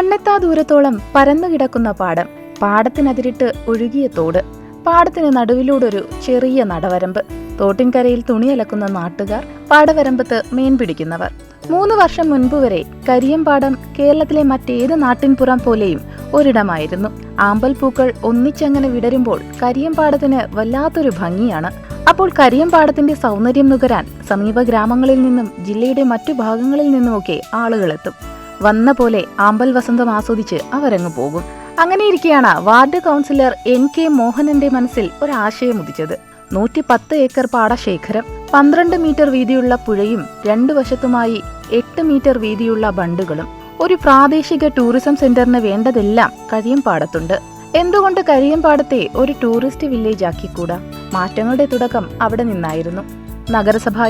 കണ്ണെത്താ ദൂരത്തോളം പരന്നു കിടക്കുന്ന പാടം പാടത്തിനതിരിട്ട് ഒഴുകിയ തോട് പാടത്തിന് നടുവിലൂടൊരു ചെറിയ നടവരമ്പ് തോട്ടിൻകരയിൽ തുണിയലക്കുന്ന നാട്ടുകാർ പാടവരമ്പത്ത് മീൻ പിടിക്കുന്നവർ. മൂന്ന് വർഷം മുൻപ് വരെ കരിയമ്പാടം കേരളത്തിലെ മറ്റേത് നാട്ടിൻപുറം പോലെയും ഒരിടമായിരുന്നു. ആമ്പൽ പൂക്കൾ ഒന്നിച്ചങ്ങനെ വിടരുമ്പോൾ കരിയമ്പാടത്തിന് വല്ലാത്തൊരു ഭംഗിയാണ്. അപ്പോൾ കരിയമ്പാടത്തിന്റെ സൗന്ദര്യം നുകരാൻ സമീപ ഗ്രാമങ്ങളിൽ നിന്നും ജില്ലയുടെ മറ്റു ഭാഗങ്ങളിൽ നിന്നുമൊക്കെ ആളുകളെത്തും. വന്ന പോലെ ആമ്പൽ വസന്തം ആസ്വദിച്ച് അവരങ്ങ് പോകും. അങ്ങനെയിരിക്കെയാണ് വാർഡ് കൗൺസിലർ എൻ കെ മോഹനന്റെ മനസ്സിൽ ഒരാശയം ഉദിച്ചത്. നൂറ്റി പത്ത് ഏക്കർ പാടശേഖരം പന്ത്രണ്ട് മീറ്റർ വീതിയുള്ള പുഴയും രണ്ടു വശത്തുമായി എട്ട് മീറ്റർ വീതിയുള്ള ബണ്ടുകളും ഒരു പ്രാദേശിക ടൂറിസം സെന്ററിന് വേണ്ടതെല്ലാം കരിയമ്പാടത്തുണ്ട് എന്തുകൊണ്ട് കരിയമ്പാടത്തെ ഒരു ടൂറിസ്റ്റ് വില്ലേജ് ആക്കിക്കൂടാ മാറ്റങ്ങളുടെ തുടക്കം അവിടെ നിന്നായിരുന്നു. നഗരസഭാ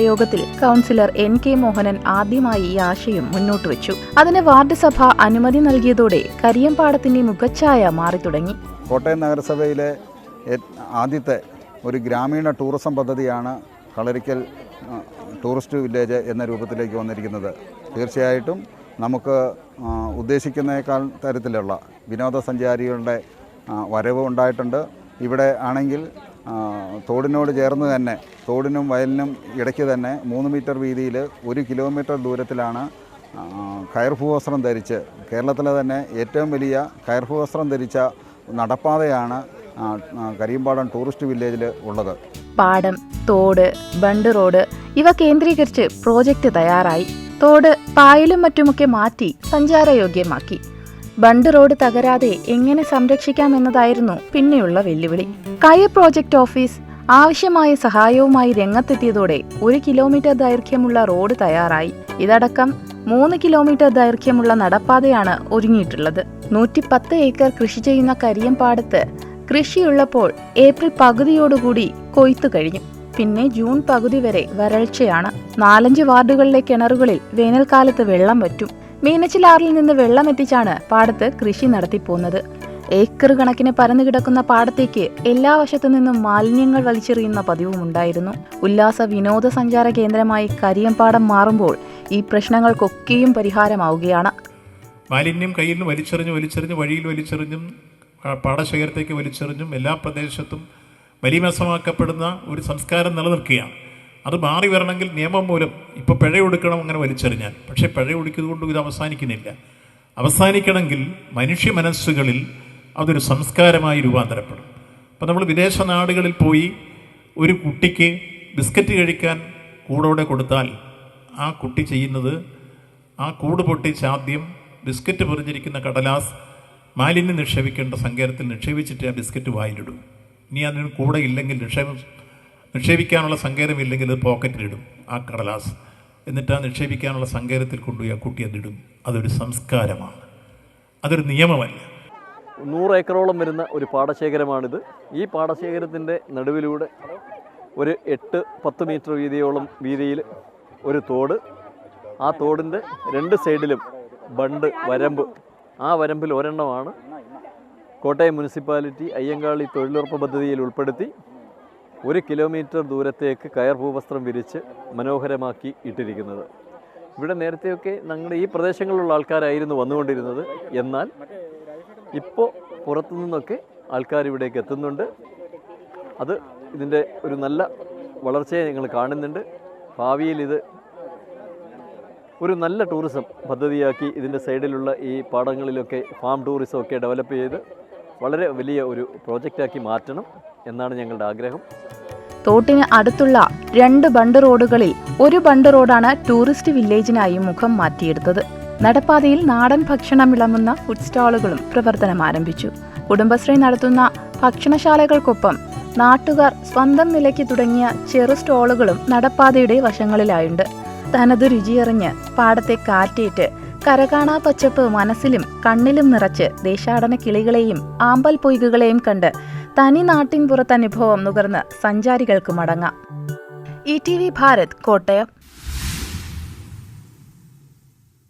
കൌൺസിലർ എൻ കെ മോഹനൻ ആദ്യമായി ഈ ആശയം മുന്നോട്ട് വെച്ചു. അതിന് വാർഡ് സഭ അനുമതി നൽകിയതോടെ കരിയമ്പാടത്തിന്റെ മുഖച്ഛായ മാറിത്തുടങ്ങി. കോട്ടയം നഗരസഭയിലെ ആദ്യത്തെ ഒരു ഗ്രാമീണ ടൂറിസം പദ്ധതിയാണ് കളരിക്കൽ ടൂറിസ്റ്റ് വില്ലേജ് എന്ന രൂപത്തിലേക്ക് വന്നിരിക്കുന്നത്. തീർച്ചയായിട്ടും നമുക്ക് ഉദ്ദേശിക്കുന്നേക്കാൾ തരത്തിലുള്ള വിനോദസഞ്ചാരികളുടെ വരവ് ഉണ്ടായിട്ടുണ്ട്. ഇവിടെ ആണെങ്കിൽ തോടിനോട് ചേർന്ന് തന്നെ തോടിനും വയലിനും ഇടയ്ക്ക് തന്നെ മൂന്ന് മീറ്റർ വീതിയിൽ ഒരു കിലോമീറ്റർ ദൂരത്തിലാണ് കയർഭൂവസ്ത്രം കയർഭൂ ധരിച്ച് കേരളത്തിലെ തന്നെ ഏറ്റവും വലിയ കയർഭൂവസ്ത്രം ധരിച്ച നടപ്പാതയാണ് കരിയമ്പാടം ടൂറിസ്റ്റ് വില്ലേജിൽ ഉള്ളത്. പാടം തോട് ബണ്ട് റോഡ് ഇവ കേന്ദ്രീകരിച്ച് പ്രോജക്റ്റ് തയ്യാറായി. തോട് പായലും മറ്റുമൊക്കെ മാറ്റി സഞ്ചാരയോഗ്യമാക്കി. ബണ്ട് റോഡ് തകരാതെ എങ്ങനെ സംരക്ഷിക്കാം എന്നതായിരുന്നു പിന്നെയുള്ള വെല്ലുവിളി. കയർ പ്രോജക്ട് ഓഫീസ് ആവശ്യമായ സഹായവുമായി രംഗത്തെത്തിയതോടെ ഒരു കിലോമീറ്റർ ദൈർഘ്യമുള്ള റോഡ് തയ്യാറായി. ഇതടക്കം മൂന്ന് കിലോമീറ്റർ ദൈർഘ്യമുള്ള നടപ്പാതയാണ് ഒരുങ്ങിയിട്ടുള്ളത്. നൂറ്റി പത്ത് ഏക്കർ കൃഷി ചെയ്യുന്ന കരിയമ്പാടത്ത് കൃഷിയുള്ളപ്പോൾ ഏപ്രിൽ പകുതിയോടുകൂടി കൊയ്ത്തു കഴിഞ്ഞു. പിന്നെ ജൂൺ പകുതി വരെ വരൾച്ചയാണ്. നാലഞ്ച് വാർഡുകളിലെ കിണറുകളിൽ വേനൽക്കാലത്ത് വെള്ളം വറ്റും. മീനച്ചിലാറിൽ നിന്ന് വെള്ളം എത്തിച്ചാണ് പാടത്ത് കൃഷി നടത്തിപ്പോകുന്നത് ഏക്കർ കണക്കിന് പരന്നു കിടക്കുന്ന പാടത്തേക്ക് എല്ലാ വശത്തു നിന്നും മാലിന്യങ്ങൾ വലിച്ചെറിയുന്ന പതിവുമുണ്ടായിരുന്നു ഉല്ലാസ വിനോദസഞ്ചാര കേന്ദ്രമായി കരിയമ്പാടം മാറുമ്പോൾ ഈ പ്രശ്നങ്ങൾക്കൊക്കെയും പരിഹാരമാവുകയാണ്. മാലിന്യം കയ്യിൽ നിന്ന് വലിച്ചെറിഞ്ഞ് വലിച്ചെറിഞ്ഞ് വഴിയിൽ വലിച്ചെറിഞ്ഞും പാടശേഖരത്തേക്ക് വലിച്ചെറിഞ്ഞും എല്ലാ പ്രദേശത്തും വലിമസമാക്കപ്പെടുന്ന ഒരു സംസ്കാരം നിലനിൽക്കുകയാണ്. അത് മാറി വരണമെങ്കിൽ നിയമം മൂലം ഇപ്പോൾ പിഴ ഒടുക്കണം അങ്ങനെ വലിച്ചെറിഞ്ഞാൽ. പക്ഷേ പിഴ കൊടുക്കുന്നതുകൊണ്ട് ഇത് അവസാനിക്കുന്നില്ല. അവസാനിക്കണമെങ്കിൽ മനുഷ്യ മനസ്സുകളിൽ അതൊരു സംസ്കാരമായി രൂപാന്തരപ്പെടും അപ്പോൾ നമ്മൾ വിദേശ നാടുകളിൽ പോയി ഒരു കുട്ടിക്ക് ബിസ്ക്കറ്റ് കഴിക്കാൻ കൂടോടെ കൊടുത്താൽ ആ കുട്ടി ചെയ്യുന്നത് ആ കൂട് പൊട്ടിച്ച് ആദ്യം ബിസ്ക്കറ്റ് പൊറിഞ്ഞിരിക്കുന്ന കടലാസ് മാലിന്യം നിക്ഷേപിക്കേണ്ട സങ്കേതത്തിൽ നിക്ഷേപിച്ചിട്ട് ആ ബിസ്ക്കറ്റ് വായിലിടും. ഇനി അതിന് കൂടെ ഇല്ലെങ്കിൽ നിക്ഷേപം നിക്ഷേപിക്കാനുള്ള സങ്കേതമില്ലെങ്കിൽ പോക്കറ്റിലിടും ആ കടലാസ്. എന്നിട്ട് ആ നിക്ഷേപിക്കാനുള്ള സങ്കേതത്തിൽ കൊണ്ടുപോയി ആ കുട്ടി അതിടും അതൊരു സംസ്കാരമാണ്. അതൊരു നിയമമല്ല. നൂറ് ഏക്കറോളം വരുന്ന ഒരു പാടശേഖരമാണിത്. ഈ പാടശേഖരത്തിന്റെ നടുവിലൂടെ ഒരു എട്ട് പത്ത് മീറ്റർ വീതിയോളം വീതിയിൽ ഒരു തോട്. ആ തോടിന്റെ രണ്ട് സൈഡിലും ബണ്ട് വരമ്പ്. ആ വരമ്പിൽ ഒരെണ്ണമാണ് കോട്ടയം മുനിസിപ്പാലിറ്റി അയ്യങ്കാളി തൊഴിലുറപ്പ് പദ്ധതിയിൽ ഉൾപ്പെടുത്തി. ഒരു കിലോമീറ്റർ ദൂരത്തേക്ക് കയർ ഭൂവസ്ത്രം വിരിച്ച് മനോഹരമാക്കി ഇട്ടിരിക്കുന്നത്. ഇവിടെ നേരത്തെയൊക്കെ ഞങ്ങളുടെ ഈ പ്രദേശങ്ങളിലുള്ള ആൾക്കാരായിരുന്നു വന്നുകൊണ്ടിരുന്നത്. എന്നാൽ ഇപ്പോൾ പുറത്തു നിന്നൊക്കെ ആൾക്കാർ ഇവിടേക്ക് എത്തുന്നുണ്ട്. അത് ഇതിന്റെ ഒരു നല്ല വളർച്ചയെ ഞങ്ങൾ കാണുന്നുണ്ട്. ഭാവിയിൽ ഇത് ഒരു നല്ല ടൂറിസം പദ്ധതിയാക്കി ഇതിന്റെ സൈഡിലുള്ള ഈ പാടങ്ങളിലൊക്കെ ഫാം ടൂറിസം ഒക്കെ ഡെവലപ്പ് ചെയ്ത് വളരെ വലിയ ഒരു പ്രോജക്റ്റാക്കി മാറ്റണം. എന്നാണ് ഞങ്ങളുടെ ആഗ്രഹം. തോട്ടിന് അടുത്തുള്ള രണ്ട് ബണ്ട് റോഡുകളിൽ ഒരു ബണ്ട് റോഡാണ് ടൂറിസ്റ്റ് വില്ലേജിനായി മുഖം മാറ്റിയെടുത്തത്. നടപ്പാതയിൽ നാടൻ ഭക്ഷണം വിളമ്പുന്ന ഫുഡ് സ്റ്റാളുകളും പ്രവർത്തനം ആരംഭിച്ചു. കുടുംബശ്രീ നടത്തുന്ന ഭക്ഷണശാലകൾക്കൊപ്പം നാട്ടുകാർ സ്വന്തം നിലയ്ക്ക് തുടങ്ങിയ ചെറു സ്റ്റാളുകളും നടപ്പാതയുടെ വശങ്ങളിലായുണ്ട്. തനത് രുചിയറിഞ്ഞ് പാടത്തെ കാറ്റേറ്റ് കരകാണാ പച്ചപ്പ് മനസ്സിലും കണ്ണിലും നിറച്ച് ദേശാടന കിളികളെയും ആമ്പൽ പൊയ്കുകളെയും കണ്ട് തനി നാട്ടിൻ പുറത്തനുഭവം നുകർന്ന് സഞ്ചാരികൾക്ക് മടങ്ങാം. E T V Bharat Kottayam.